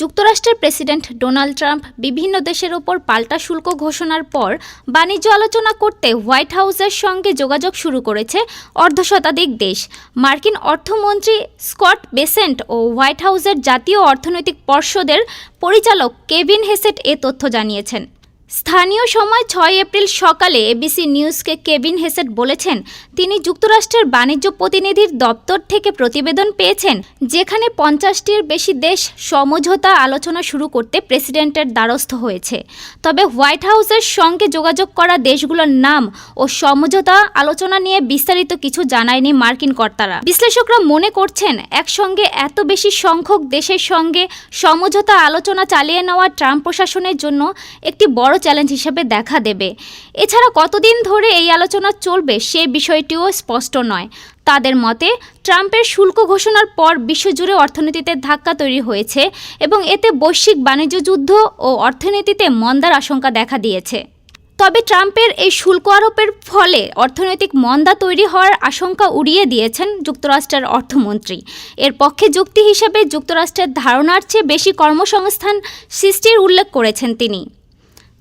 যুক্তরাষ্ট্রের president Donald Trump বিভিন্ন দেশের ওপর পাল্টা শুল্ক ঘোষণার পর বাণিজ্য আলোচনা করতে হোয়াইট হাউসের সঙ্গে যোগাযোগ শুরু করেছে অর্ধশতাধিক দেশ। মার্কিন অর্থমন্ত্রী স্কট বেসেন্ট ও হোয়াইট হাউসের জাতীয় অর্থনৈতিক পর্ষদের পরিচালক কেভিন হেসেট এ তথ্য জানিয়েছেন। স্থানীয় সময় ছয় এপ্রিল সকালে এবিসি নিউজকে কেবিন হেসেট বলেছেন, তিনি যুক্তরাষ্ট্রের বাণিজ্য প্রতিনিধির দপ্তর থেকে প্রতিবেদন পেয়েছেন, যেখানে পঞ্চাশটির বেশি দেশ সমঝোতা আলোচনা শুরু করতে প্রেসিডেন্টের দ্বারস্থ হয়েছে। তবে হোয়াইট হাউসের সঙ্গে যোগাযোগ করা দেশগুলোর নাম ও সমঝোতা আলোচনা নিয়ে বিস্তারিত কিছু জানায়নি মার্কিন কর্তারা। বিশ্লেষকরা মনে করছেন, একসঙ্গে এত বেশি সংখ্যক দেশের সঙ্গে সমঝোতা আলোচনা চালিয়ে নেওয়া ট্রাম্প প্রশাসনের জন্য একটি বড় চ্যালেঞ্জ হিসেবে দেখা দেবে। এছাড়া কতদিন ধরে এই আলোচনা চলবে সে বিষয়টিও স্পষ্ট নয়। তাদের মতে, ট্রাম্পের শুল্ক ঘোষণার পর বিশ্বজুড়ে অর্থনীতিতে ধাক্কা তৈরি হয়েছে এবং এতে বৈশ্বিক বাণিজ্য যুদ্ধ ও অর্থনীতিতে মন্দার আশঙ্কা দেখা দিয়েছে। তবে ট্রাম্পের এই শুল্ক আরোপের ফলে অর্থনৈতিক মন্দা তৈরি হওয়ার আশঙ্কা উড়িয়ে দিয়েছেন যুক্তরাষ্ট্রের অর্থমন্ত্রী। এর পক্ষে যুক্তি হিসেবে যুক্তরাষ্ট্রের ধারণার চেয়ে বেশি কর্মসংস্থান সৃষ্টির উল্লেখ করেছেন তিনি।